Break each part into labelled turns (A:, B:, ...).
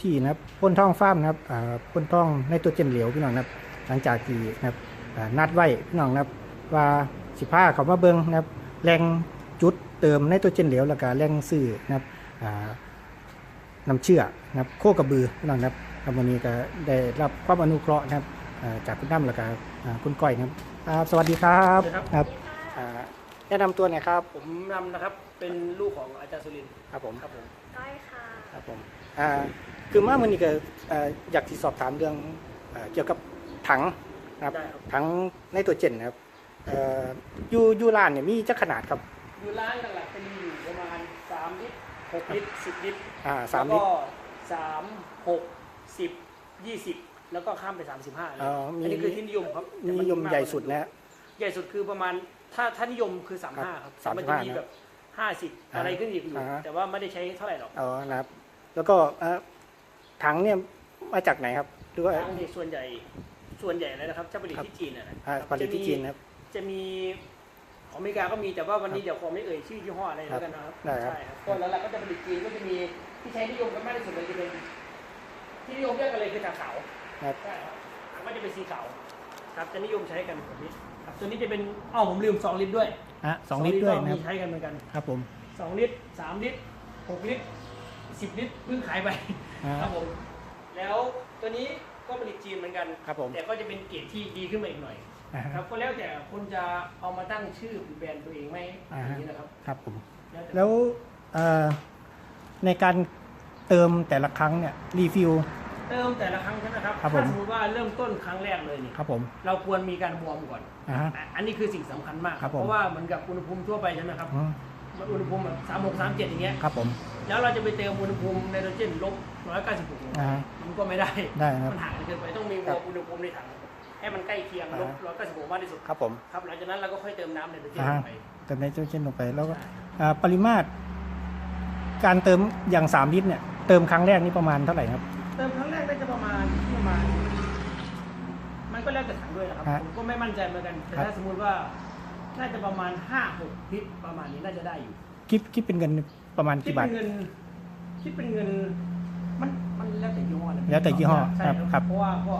A: อยู่ที่นะครับพ่นท่องฟ้าร์มนะครับอ่าพ่นท่องในตัวเจนเหลวพี่น้องนะครับ หลังจากที่นะครับอ่านัดไว้พี่น้องนะครับว่าสิผ้าเขามาเบิงนะครับแรงจุดเติมในตัวเจนเหลวแล้วก็แรงซื้อนะครับอ่าน้ำเชื่อนะครับโคกระบือพี่น้องนะครับครับวันนี้ก็ได้รับความอนุเคราะห์นะครับอ่าจากคุณน้ำแล้วก็อ่าคุณก้อยนะครับครับสวัสดีครับ
B: สวัสดีครับ
A: ครับอ่าแนะนำตัวหน่อยครับ
B: ผมนำนะครับเป็นลูกของอาจารย์สุรินทร์
A: ครับผม
B: ครับผม
C: ก้อยค่ะ
A: ครับผมอ่า คือมาวันนี้ก็อ่าอยากที่สอบถามเรื่องอ่าเกี่ยวกับถังนะครับ
B: ได้ครับ
A: ถังในตัวเจนนะครับเอ่ออยูอยูร้านเนี่ยมีจักขนาดครับ
B: อยู่ร้านหลักๆจะมีอยู่ประมาณ 3 ลิตร 6 ลิตร 10 ลิตร
A: อ่าสาม
B: แล้ว
A: ลิต
B: ก็
A: ร
B: 3 6 10 20 แล้วก็ข้ามไป 35เลย
A: อ๋อมี
B: อันนี้คือที่นิยมครับ
A: มีนิยมใหญ่สุดนะฮะ
B: ใหญ่สุดคือประมาณถ้าถ้านิยมคือ 35 ครับ
A: ครับ
B: แต่มันจะมี
A: 35
B: แบบ 50 อะไรขึ้นอีกอยู่
A: อ่าฮะ
B: แต่ว่าไม่ได้ใช้เท่าไหร่หรอก
A: อ๋อนะครับ แล้วก็เอ่อ ถังเนี่ยมาจากไหนครับหรือว่า
B: ทางที่ส่วนใหญ่ส่วนใหญ่เลยนะครับจะผลิต
A: ครับ
B: ที่จีนนะนะ
A: อ่าผลิตที่จีนนะครับ
B: จะมีของอเมริกาก็มีแต่ว่าวันนี้เดี๋ยวขอไม่เอ่ยชื่อยี่ห้ออะไรแล้วกันนะครับ
A: ได้ครับ
B: ใช่ครับก็แล้วเราก็จะผลิตจีนก็จะมีที่ใช้นิยมกันมากที่สุดเลยจะเป็นที่นิยมเรียกกันเลยคือตาขาว
A: ครับ
B: ใช่ครับถังก็จะเป็นสีขาวครับจะนิยมใช้กันแบบนี้ครับตัวนี้จะเป็นอ้าวผมลืมสองลิตรด้วย
A: ฮะสองลิตรด้วย
B: ก็
A: นะค
B: มี
A: รับ
B: ใช้กันเหมือนกัน
A: ครับผม
B: สองลิตรสามลิตรหกลิตร สิบลิตรเพิ่งขายไป
A: อ่า
B: ครับผมแล้วตัวนี้ก็ผลิตจีนเหมือนกัน
A: ครับผม
B: แต่ก็จะเป็นเกรดที่ดีขึ้นมาอีกหน่อย
A: อ่าฮะ
B: ครับก็แล้วแต่คุณจะเอามาตั้งชื่อแบรนด์ตัวเองไหม
A: อ่า
B: อ
A: ฮะ
B: ย่างนี้นะครับ
A: ครับผม
B: แล้วแต่
A: แล้วเอ่อในการเติมแต่ละครั้งเนี่ยรีฟิล
B: เติมแต่ละครั้งใช่ไหมครับ
A: ครับผม
B: ถ้าสมมติว่าเริ่มต้นครั้งแรกเลยนี่
A: ครับผม
B: เราควรมีการวอร์มก่อน
A: อ่าฮะ
B: อะอันนี้คือสิ่งสำคัญมาก
A: ครับผม
B: เพราะว่าเหมือนกับอุณหภูมิทั่วไปใช่ไหมครับ
A: อื ม
B: มันอุณหภูมิแบบสามหกสามเจ็ดอย่างเงี้ย
A: ครับผม
B: แล้วเราจะไปเติมอุณหภูมิไนโตรเจนลบร้อยเก้าสิบหก
A: อ่าฮะ
B: มันก็ไม่ได้
A: ได้ครับ
B: มันห่างกันเกินไปต้องมีว
A: ครั
B: อบร์มอุณหภูมิในถังให้มันใกล้เคียงลบ
A: อ่า
B: ร้อยเก้าสิบหกมากที่สุด
A: ครับผม
B: ครับหลังจากนั้นเราก็ค่อยเติมน้ำไนโตรเจน
A: อ่า
B: ล
A: ฮะ
B: งไป
A: เติมไนโตรเจนลงไปแล้วก็อ่าปริมาตร การเติมอย่าง3ลิตรเนี่ยเติมครั้งแรกนี่ประมาณเท่าไหร่ครับ
B: เติมครั้งแรกได้จะประมาณที่ประมาณ มันก็แล้วแต่ถังด้วยนะครับ
A: ฮะ
B: ผมก็ไม่มั่นใจเหมือนกัน แต่
A: ครับ
B: ถ้าสมมุติว่า น่าจะประมาณห้าหกลิตรประมาณนี้น่าจะได้อยู่
A: คิดคิดเป็นเงินประมาณ
B: คิด
A: กี่บา
B: เป็
A: ท
B: นเงินคิดเป็นเงิน มันมันแล้วแต่ยี่ห้อนะ
A: แล้วแต่ยี่ห้อ
B: ใช่
A: ครับครับ
B: เพราะว่าก็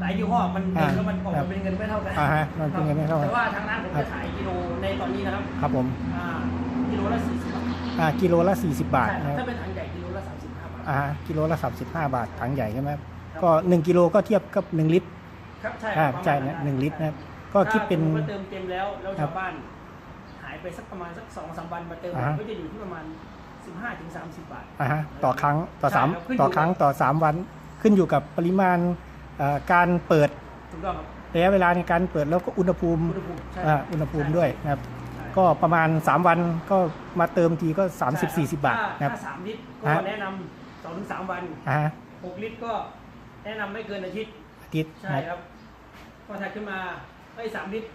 B: หลายยี่ห้อมัน
A: อ่า
B: แล้วมันออก
A: ครั
B: มา
A: บ
B: เป็นเงินไม่เท่ากัน
A: อ่าฮะมันเป็นเงินไม่เท่ากัน
B: แต่ว่าทางร้านผม
A: ครั
B: จะ
A: บ
B: ขายกิโลในตอนนี้นะครับ
A: ครับผม
B: อ่ากิโลละสี่สิบบาท
A: อ่ากิโลละ40บาท
B: ใช่ครับ
A: นะค
B: ถ้า
A: รับ
B: เป็นถังใหญ่กิโลละสามสิบห้าบาท
A: อ่ากิโลละ35บาทถังใหญ่ใช่ไหมครับ
B: ครับ
A: ก็1กิโลก็เทียบกับ1ลิตร
B: ครับใช่
A: อ่า
B: ประมาณ
A: ใช่นะ
B: นั้น
A: หนึ่งลิตรนะครับ ก็คิดเป็น
B: ถ้าสมมุติว่าเติมเต็มแล้วแล้ว
A: ครั
B: ชา
A: บ
B: วบ้าน หายไปสักประมาณสักสองสามวันมาเติม
A: อ่าฮะ
B: ก็จะอยู่ที่ประมาณสิบห้าถึงสามสิบบาท
A: อ่าฮะต่อครั้งต่อ
B: ใช่
A: สาม
B: ครับขึ้นอยู่
A: ต่อครั้งต่อ3วันขึ้นอยู่กับปริมาณเอ่อการเปิด
B: ถูกต้องครับ
A: ระยะเวลาในการเปิดแล้วก็อุณหภูมิ
B: อุณหภูมิใช่
A: อ่าอุณหภูมิด้วยนะครับ
B: ใช่
A: ก็ประมาณ 3 วันก็มาเติมทีก็
B: ใช่ครั
A: 30 40 บาท
B: ถ้
A: นะครับ
B: ถ้าสามลิตรก็
A: ฮะ
B: แนะนำสองถึงสามวัน
A: อ่าฮะ
B: หกลิตรก็แนะนำไม่เกินอาทิตย์
A: อาทิตย์
B: ใช่
A: นะครับ
B: ก็ถัดขึ้นมา ไอ้ยสามลิตร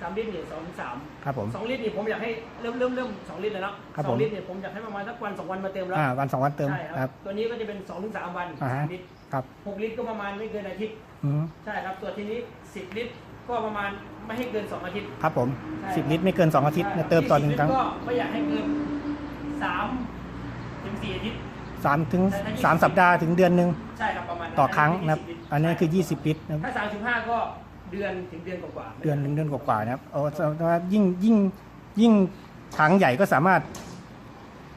B: สามลิตรเนี่ยสองถึงสาม
A: ครับผม
B: สองลิตรนี่ผมอยากให้เริ่มเริ่มเริ่มสองลิตรเลยเนาะ
A: ครับ
B: ส
A: ผ
B: อง
A: ม
B: ลิตรเนี่ยผมอยากให้ประมาณสักวันสองวันมาเติมแล้ว
A: อ่าวันสองวันเติม
B: ใช่
A: ค
B: ค
A: รั
B: รับ บ ตัวนี้ก็จะเป็น2อถึงสวัน
A: อ่าฮะ
B: สามลิตร
A: ครับ
B: หกลิตรก็ประมาณไม่เกินอาทิตย์
A: อืม
B: ใช่ครับตัวทีนี้10ลิตรก็ประมาณไม่ให้เกิน2อาทิตย์
A: ครับผม
B: ใช่
A: 10ลิตรไม่เกิน2อาทิตย์
B: ใช่
A: เนี่ยเติมต่อหนึ่งครั้ง
B: 20ลิตก็ไม่อยากให้เกิน3ถึง4อาทิตย์
A: 3ถึง
B: ใช่ถ้า
A: 3สัปดาห์ถึงเดือนหนึ่ง
B: ใช่ครับประมาณนั้น
A: ต่อครั้งนะครับ
B: 20ลิต
A: อันนี้คือ 20 ลิตรนะครับ
B: ถ้า35ก็ เดือนถึงเดือนกว่าๆ
A: เดือนหนึ่งเดือนกว่าๆนะครับโอ้แต่ว่ายิ่งยิ่งยิ่งถังใหญ่ก็สามารถ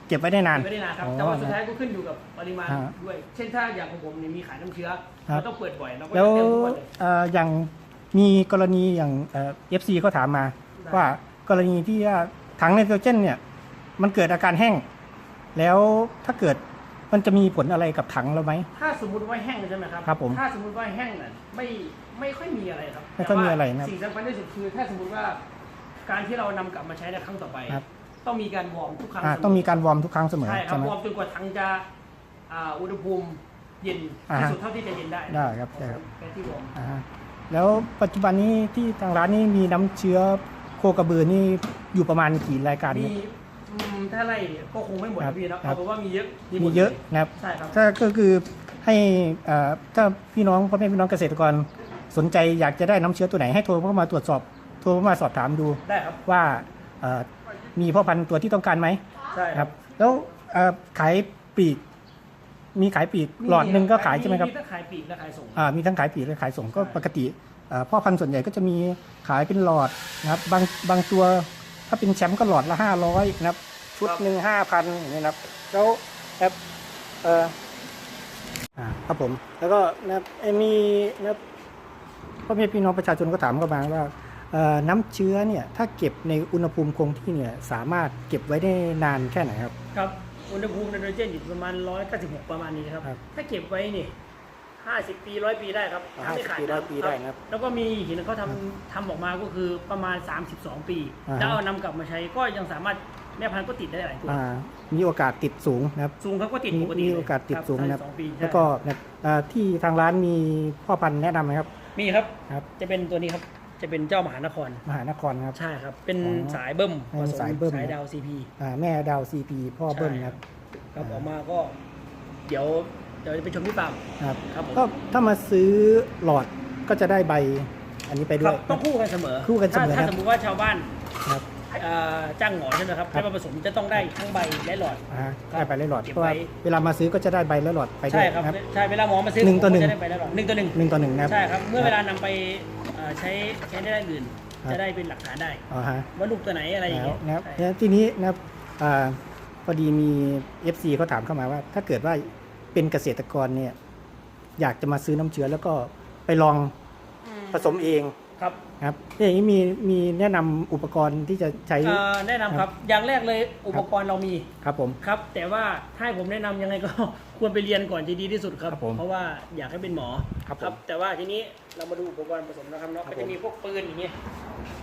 A: เก็บไว้ได้นาน
B: ไม่ได้นานครับ
A: อ๋อ
B: แต่ว่าสุดท้ายก็ขึ้นอยู่กับปริมาณ
A: ฮะ
B: ด้วย เช่นถ้าอย่างของผมเนี่ยมีขายน้ำเชื้อ
A: ครับ
B: เราต้องเปิดบ่อยเราก็
A: แล้ว
B: จะเติมทุกวันเลย
A: เอ่ออย่างมีกรณีอย่างเอฟซีเขาถามมา
B: ได้
A: ว่ากรณีที่ว่าถังไนโตรเจนเนี่ย มันเกิดอาการแห้ง แล้วถ้าเกิดมันจะมีผลอะไรกับถังเราไหม
B: ถ้าสมมุติว่าแห้งใช่ไหมครับ
A: ครับผม
B: ถ้าสมมุติว่าแห้งน่ะไม่ ไม่ค่อยมีอะไรครับ
A: ไม่ค่อยมีอะไรนะ
B: แต่ว่าสิ่งสำคัญที่สุดคือถ้าสมมุติว่า การที่เรานำกลับมาใช้ในครั้งต่อไป
A: ครับ
B: ต้องมีการวอร์มทุกครั้ง
A: อ่า
B: เส
A: ต้องมีการวอร์มทุกครั้งเสมอ
B: ใช่ครั
A: ใช่
B: บ
A: ไหม
B: วอร์มจนกว่าถังจะอ่าอุณหภูมิเย็น
A: อ่า
B: ที่
A: ฮะ
B: สุดเท่าที่จะเย็นได้
A: ได้ครับได้ครับ
B: แค่ที่วอร์ม
A: อ่าฮะแล้วปัจจุบันนี้ที่ทางร้านนี้มีน้ำเชื้อโคกระบือนี่อยู่ประมาณกี่รายการ
B: มี
A: เนี่ย
B: อืมถ้าไล่เนี่ยก็คงไม่หมด
A: ครั
B: นะ
A: บ
B: พี่นะ
A: ครั
B: เอา
A: บ
B: เป็นว่ามีเยอะ
A: มีเยอะนะครับ
B: ใช่ครับ
A: ถ้าก็คือให้เอ่อถ้าพี่น้องพ่อแม่พี่น้องเกษตรกร สนใจอยากจะได้น้ำเชื้อตัวไหนให้โทรเข้ามาตรวจสอบโทรเข้ามาสอบถามดู
B: ได้ครับ
A: ว่าเอ่อมีพ่อพันธุ์ตัวที่ต้องการไหม
B: ใช่
A: ค
B: ค
A: รั
B: รับ
A: บแล้วเอ่อขายปลีก มีขายปลีกหลอดหนึ่งก็ขายใช่ไหมครับ
B: มีทั้งขายปลีกและขายส่ง
A: อ่ามีทั้งขายปลีกและขายส่งก็
B: ใช่
A: ปกติอ่าพ่อพันธุ์ส่วนใหญ่ก็จะมีขายเป็นหลอดนะครับบางบางตัวถ้าเป็นแชมป์ก็หลอดละห้าร้อยนะครับ ชุดหนึ่งห้าพันอย่างนี้นะครับแล้วครับเอออ่าครับผมแล้วก็นะครับเอ่อมีนะครับ พ่อแม่พี่น้องประชาชนก็ถามเข้ามาว่าเอ่อน้ำเชื้อเนี่ยถ้าเก็บในอุณหภูมิคงที่เนี่ยสามารถเก็บไว้ได้นานแค่ไหนครับ
B: ครับอุณหภูมิไนโตรเจนอยู่ประมาณ 196 ประมาณนี้ครับ
A: ครับ
B: ถ้าเก็บไว้นี่50 ปี100ปีได้ครับ
A: อ่า
B: ทำไม่ขาด
A: 50ปี100ปีได้นะครับ
B: แล้วก็มีหินเขาทำทำออกมาก็คือประมาณ 32 ปี
A: อ่าฮะ
B: แล้วเอานำกลับมาใช้ก็ยังสามารถแม่พันธุ์ก็ติดได้หลายตัว
A: อ่ามีโอกาสติดสูงนะครับ
B: สูงเขาก็ติด
A: มี
B: ปกติ
A: มี
B: เลย
A: โอกาสติดสูงนะครับ
B: 32ปีใช่
A: แล้วก็นะครับอ่าที่ทางร้านมีพ่อพันธุ์แนะนำไหมครับ
B: มีครับ
A: ครับ
B: จะเป็นตัวนี้ครับ จะเป็นเจ้ามหานคร
A: มหานครครับ
B: ใช่ครับ เป็น
A: อ๋อ
B: สายเบิ้ม
A: เป็น
B: ผสม
A: สายเบิ้ม
B: สายดาวซีพี
A: อ่าแม่ดาวซีพีพ่อเบิ้ลนะครับ
B: ครับ ออกมาก็ เดี๋ยวเดี๋ยวจะไปชมที่ฟาร์ม
A: ครับ
B: ครับผม
A: ก็ถ้ามาซื้อหลอดก็จะได้ใบ อันนี้ไปด้
B: ครั
A: ว
B: บ
A: ย
B: ต้องคู่กันเสมอ
A: คู่กันเสมอ
B: ถ้าถ้า
A: นะ
B: สมมติว่าชาวบ้าน
A: ครับ
B: เอ่อจ้างหมอใช่ไหมครับ
A: ครับ
B: ให้มาผสมจะต้องได้ทั้งใบและหลอด
A: อ่าได้ไปเลยหลอด
B: เก็บ
A: เพราะว่า
B: ไว้
A: เวลามาซื้อก็จะได้ใบและหลอดไปด้ว
B: ใช่
A: ย
B: ครับ
A: นะครับ
B: ใช่เวลาหมอมาซื้อ
A: หนึ่งต่อหนึ่ง
B: จะได้ใบและหลอดหนึ่งต่อหนึ่ง
A: หนึ่งต่อหนึ่งนะครับ
B: ใช่ครับ เมื่อเวลานำไปเอ่อใช้ใช้ในด้านอื่น
A: ครับ
B: จะได้เป็นหลักฐานได้
A: อ๋อฮะ
B: ว่าลูกตัวไหนอะไรอย่าง
A: แล้
B: เงี้
A: วยนะครับ
B: ใช่
A: แล้วทีนี้นะครับอ่าพอดีมี FC เขาถามเข้ามาว่า ถ้าเกิดว่าเป็นเกษตรกรเนี่ยอยากจะมาซื้อน้ำเชื้อแล้วก็ไปลองผสมเอง
B: ครับ
A: ครับอย่างนี้มีมีแนะนำอุปกรณ์ที่จะใช้
B: เอ่อแนะนำครับอย่างแรกเลยอุปกรณ์เรามี
A: ครับผม
B: ครับ แต่ว่าถ้าให้ผมแนะนำยังไงก็ ควรไปเรียนก่อนจะดีที่สุดครับ
A: ครับผม
B: เพราะว่าอยากให้เป็นหมอ
A: ครับผม
B: แต่ว่าทีนี้เรามาดูอุปกรณ์ผสมนะครับเนาะ
A: ครับ
B: ก็จะมีพวกปืนอย่างเงี้ย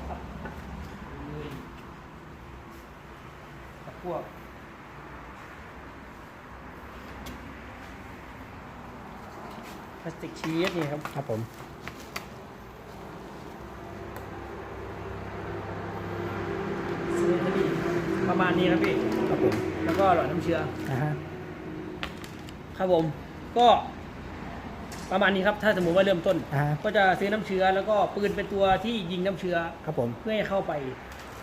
B: ครับกับพวกพลาสติกชีสนี่ครับ
A: ครับผม
B: ซีเนตประมาณ นี้ครับพี่
A: ครับผม
B: แล้วก็หลอดน้ำเชื้อ
A: อ่าฮะ
B: ครับผมก็ประมาณนี้ครับ ถ้าสมมติว่าเริ่มต้น
A: อ่าฮะ
B: ก็จะซื้อน้ำเชื้อแล้วก็ปืนเป็นตัวที่ยิงน้ำเชื้อ
A: ครับผม
B: เพื่อให้เข้าไป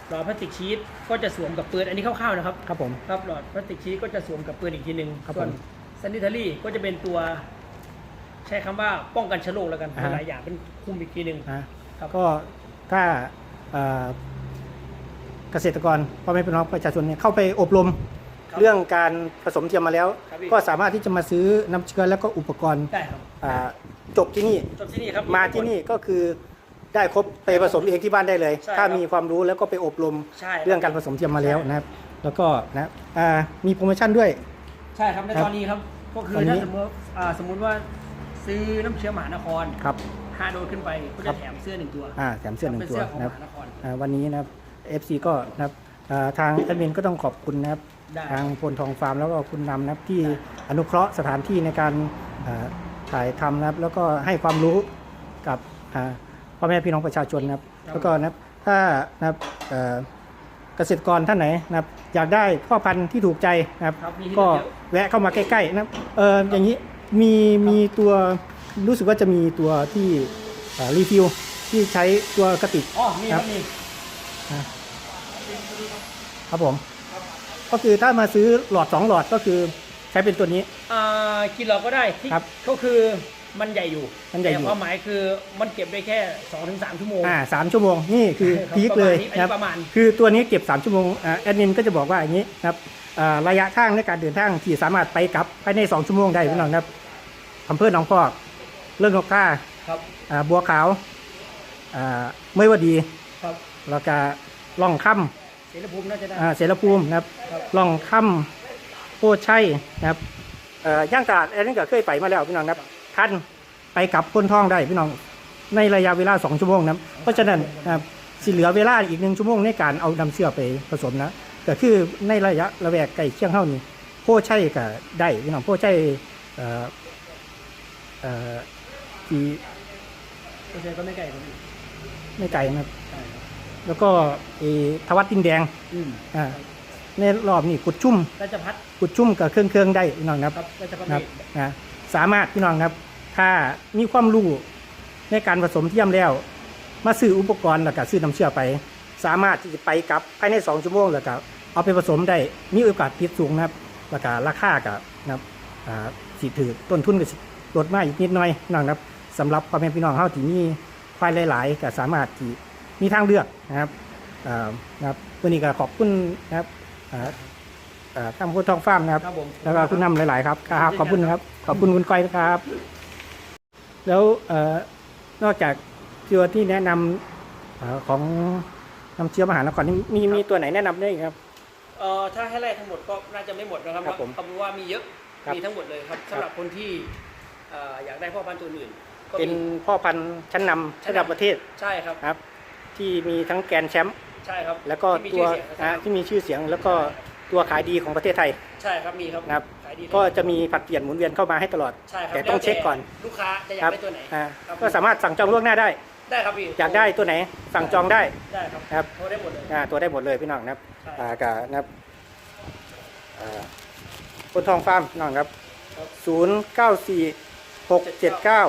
B: หลอดพลาสติกชีสก็จะสวมกับปืนอันนี้คร่าวๆนะครับ
A: ครับผม
B: ครับหลอดพลาสติกชีสก็จะสวมกับปืนอีกทีหนึ่ง
A: ครับ
B: ส่วน
A: ผม
B: ซันนิทารีก็จะเป็นตัว ใช้คำว่าป้องกันเชื้อโรคแล้วกัน
A: อ่าฮะ
B: หลายอย่างเป็นคุมอีกทีหนึ่ง
A: อ่า
B: ครับ
A: ก็ถ้าเอ่อ เกษตรกรพ่อแม่พี่น้องประชาชนเนี่ยเข้าไปอบรม
B: ครับ
A: เรื่องการผสมเทียมมาแล้ว
B: ครับพี่
A: ก็สามารถที่จะมาซื้อน้ำเชื้อแล้วก็อุปกรณ์
B: ได้ครับ
A: อ่าจบที่นี่
B: จบที่นี่ครับ
A: มาที่นี่ก็คือได้ครบไปผสมเองที่บ้านได้เลย
B: ใช่
A: ถ้า
B: ครับ
A: มีความรู้แล้วก็ไปอบรม
B: ใช่
A: เรื่องการผสมเทียมมาแล้วนะครับ แล้วก็นะอ่ามีโปรโมชั่นด้วย
B: ใช่ครับใน
A: ครับ
B: ตอนนี้ครับก็คือ
A: ตอนนี้
B: ถ้าสมมติอ่าสมมุติว่าซื้อน้ำเชื้อมหานคร
A: ครับ
B: ห้าโดสขึ้นไปก็
A: ครั
B: จะ
A: บ
B: แถมเสื้อหนึ่งตัว
A: อ่าแถมเสื้อหนึ่ง
B: เป็น
A: ตัว
B: เสื้อของ
A: นะครับ
B: มหานคร
A: อ่าวันนี้นะครับ FC ก็นะครับอ่าทางแอดมินก็ต้องขอบคุณนะครับ
B: ได้
A: ทางพลทองฟาร์มแล้วก็คุณนำนะครับที่อนุเคราะห์สถานที่ในการอ่าถ่ายทำนะครับ แล้วก็ให้ความรู้กับอ่าพ่อแม่พี่น้องประชาชนนะครับ แล้วก็นะครับถ้านะครับเอ่อเกษตรกรท่านไหนนะครับอยากได้พ่อพันธุ์ที่ถูกใจนะครับ
B: ครับมีให้
A: ก็
B: เลือกเยอะ
A: แวะเข้ามาใกล้ๆนะครับเอออย่างนี้มีมีตัวรู้สึกว่าจะมีตัวที่อ่ารีฟิลที่ใช้ตัวกระติก
B: อ๋อมีครับมี
A: ครับผม ก็คือถ้ามาซื้อหลอด2หลอดก็คือใช้เป็นตัวนี้
B: อ่ากินเราก็ได้ที่
A: ครับ
B: ก็คือมันใหญ่อยู่
A: มันใหญ่อยู่
B: แต่ความหมายคือมันเก็บได้แค่2-3ชั่วโมง
A: อ่าสามชั่วโมงนี่คือ
B: ครับ
A: พีคเลย
B: ประมาณนี้อันนี้
A: นะครับ
B: ประมาณ
A: คือตัวนี้เก็บ 3 ชั่วโมงอ่าแอดมินก็จะบอกว่าอย่างนี้นะครับอ่าระยะทางในการเดินทางที่สามารถไปกลับภายใน 2 ชั่วโมงได้พี่น้องครับอำเภอหนองพอกเรื่องนกท่า
B: ครับ
A: อ่าบัวขาวอ่าเมื่อวดี
B: ครับ
A: แล้วก็ล่องค่
B: เสรภูมิน่าจะได้ำ
A: อ่าเสรภูมินะครับ
B: ครับ
A: ล่องค่ำโพชัยนะครับเอ่อย่างตลาดอันนี้ก็เคยไปมาแล้วพี่น้องนะครับท่านไปกลับพ้นท่องได้พี่น้องในระยะเวลา 2 ชั่วโมงนะครับเพราะฉะนั้นนะครับสิเหลือเวลาอีกหนึ่งชั่วโมงในการเอานำเชื่อไปผสมนะก็คือในระยะระแวกใกล้เคียงเท่านี้โพชัยก็ได้พี่น้องโพชัยเอ่อเอ่อที่
B: ก็ใช่ก็ไม่ไกลครับพี่
A: ไม่ไกลนะครับ
B: ใช่ครับ
A: แล้วก็เออทวัดดินแดง
B: อืม
A: อ่าในรอบนี้กุดชุ่ม
B: ราชพัฒ
A: กุดชุ่มกับเครื่องเครื่องๆได้พี่น้องนะครับ
B: ครับราชพัฒ
A: นะครับ
B: นี่
A: นะสามารถพี่น้องครับ ถ้ามีความรู้ในการผสมเทียมแล้ว มาซื้ออุปกรณ์แล้วก็ซื้อน้ำเชื่อไป สามารถที่จะไปกลับภายใน 2 ชั่วโมงแล้วก็เอาไปผสมได้มีโอกาสผิดสูงนะครับแล้วก็ราคากับนะครับอ่าสิถือต้นทุนก็สิลดมาอีกนิดหน่อยพี่น้องครับสำหรับพ่อแม่พี่น้องเฮาที่มีควายหลาย ๆ ก็สามารถที่ มีทางเลือกนะครับอ่านะครับวันนี้ก็ขอบคุณนะครับอ่าอ่าทางพุททองฟาร์มนะครับ
B: ครับผม
A: แล้วก็คุณนำหลาย ๆ ครับครับขอบคุณนะครับ ขอบคุณคุณก้อยนะครับ แล้วเอ่อนอกจากเชื้อที่แนะนำเอ่อของน้ำเชื้อมหานครนี่มีมีตัวไหนแนะนำได้อีกครับ
B: เอ่อถ้าให้ไล่ทั้งหมดก็น่าจะไม่หมดนะครับ
A: ครับผม
B: เพราะว่ามีเยอะ
A: ครับ
B: มีทั้งหมดเลยครับสำหรับคนที่เอ่ออยากได้พ่อพันธุ์ตัวอื่นก็
A: เป็น
B: มี
A: พ่อพันธุ์ชั้นนำระดับประเทศ
B: ใช่ครับ
A: ครับ ที่มีทั้งแกนแชมป์
B: ใช่ครับ
A: แล้วก็ตัว
B: นะ
A: ที่มีชื่อเสียงแล้วก็ตัวขายดีของประเทศไทย
B: ใช่ครับมีครับ
A: ครับ
B: ขายดีเลย
A: ก็จะมีผัดเปลี่ยนหมุนเวียนเข้ามาให้ตลอด
B: ใช่ครับ
A: แต่ต้องเช็คก่อน
B: ลูกค้าจะอยากได้ตัวไหน
A: ก็สามารถสั่งจองล่วงหน้าได้
B: ได้ครับพี่
A: อยากได้ตัวไหนสั่งจองได้
B: ได้ครับ
A: ครับ
B: ได้หมดเลย
A: อ่าตัวได้หมดเลยพี่น้องนะครับอ่ากะนะครับอ่าคนทองฟาร์มน้อง
B: ครับ
A: ศูนย์เก้าสี่หกเจ็ดเก้า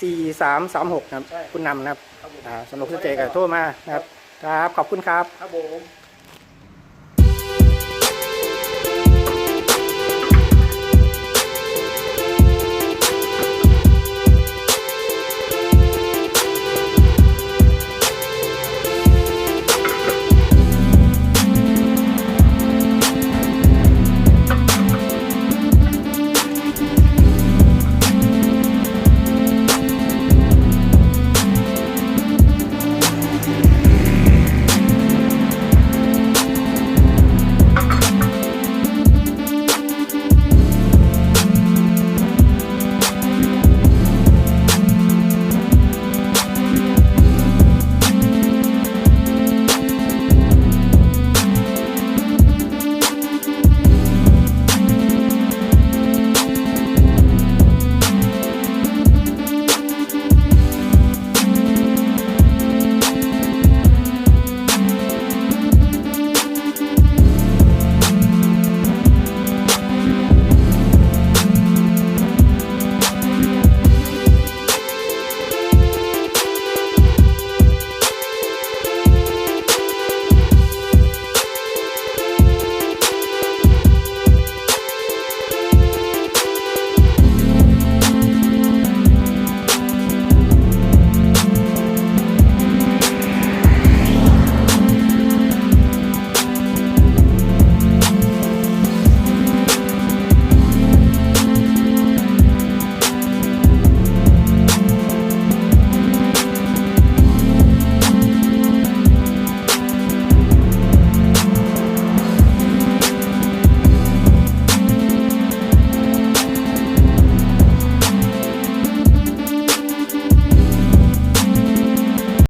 A: สี่สามสามหกนะครับ
B: ใช่
A: คุณนำนะครับ
B: ครับผม
A: อ่าสนุกสนใจกับโทรมานะครับ ครับ ขอบคุณครับ
B: ครับผม